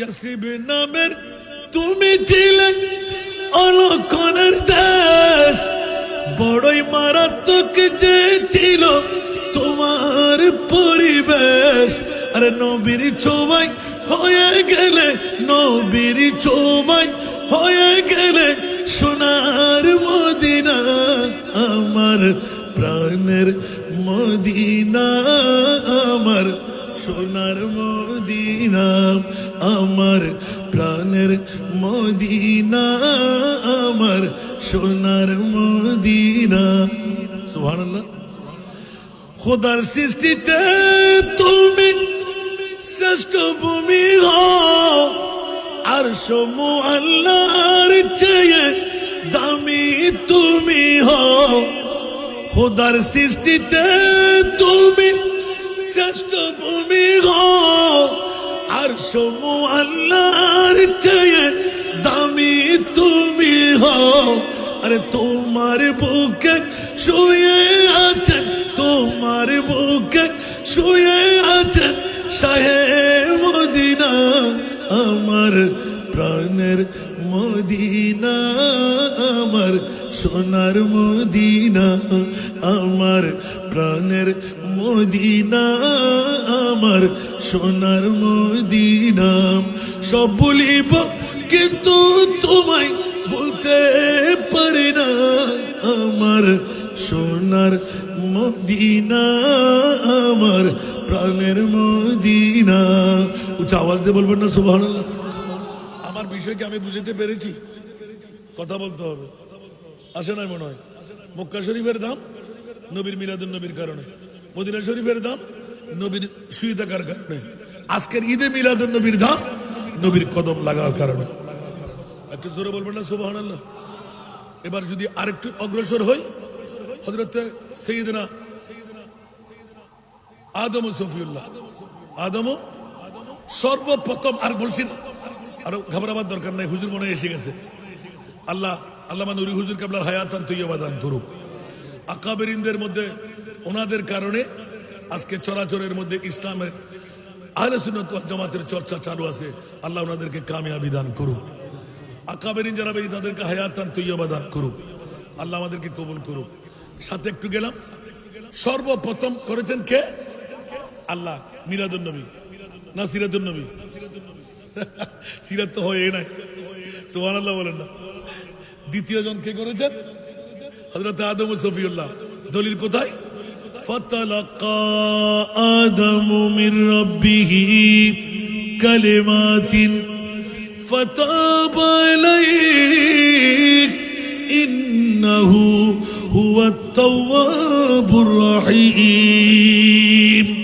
ইয়াসিব নামের তুমি ছিলে অলক্ষণের দেশ। বড়ই মারাত্মক যে ছিল তোমার পরিবেশ। আরে নবীর ছোবাই হয়ে গেলে, নবীর ছোবাই হয়ে গেলে সোনার মদিনা, আমার প্রাণের মদিনা, আমার সোনার মদিনা, আমার প্রাণের মদিনা, আমার সোনার মদিনা। সুবহানাল্লাহ। খোদার সৃষ্টিতে তুমি শ্রেষ্ঠ ভূমি আর সমু আল্লাহর চেয়ে দামি তুমি হও। সৃষ্টিতে তুমি শ্রেষ্ঠ ভূমি আর সমু আল্লাহর চেয়ে দামি তুমি হও। আরে তোমার বুকে শুয়ে আছেন তোমার বুকে শুয়ে আছেন শাহে মদিনা, আমার প্রাণের মদিনা, আমার সোনার মদিনা, আমার প্রাণের মদিনা, আমার সোনার মদিনা। সব বলিব, কিন্তু তোমায় বলতে পারি না, আমার সোনার মদিনা, আমার প্রাণের মদিনা। উচ্চ আওয়াজ দিয়ে বলবেন না সুবহান আমার বিষয়কে আমি বুঝতে পেরেছি। কথা বলতে হবে। আসে নাই মনে হয়? মক্কা শরীফের দাম নবীর মিলাদুল নবীর কারণে। মদিনা শরীফের দাম নবীর শুয়ে থাকার কারণে। আজকের ঈদে মিলাদুল নবীর দাম নবীর কদম লাগার কারণে। একটু জোরে বলবেন না সুবাহ এবার যদি আরেকটু অগ্রসর হই হজরত সঈদনা আদম সফিউল্লাহ। আদম সর্বপ্রথম আর বলছি না। আর ঘাবড়াবার দরকার নাই, হুজুর মনে এসে গেছে। আল্লাহ আল্লাহ নুরি হুজুর কাবলার হায়াতান তৈয়বা দান করুক। আকাবেরিনদের মধ্যে, ওনাদের কারণে আজকে চরাচরের মধ্যে ইসলামের আহলে সুন্নাত জামাতের চর্চা চালু আছে। আল্লাহ ওনাদেরকে কামিয়াবি দান করুক। আকাবেরিন যারা বেশি, তাদেরকে হায়াতান তৈয়বা দান করুক। আল্লাহ আমাদেরকে কবুল করুক। সাথে একটু গেলাম। সর্বপ্রথম করেছেন কে? আল্লাহ মিলাদুল নবী। না সিরাতুল নবী? সিরাত তো হয়ে নাই। সোহান আল্লাহ বলেন না। দ্বিতীয় জন কে করেছেন হজরত আদম ও সফিউল্লাহ দলিল কোথায় فتلقى آدم من ربه كلمات فتاب عليه إنه هو التواب الرحيم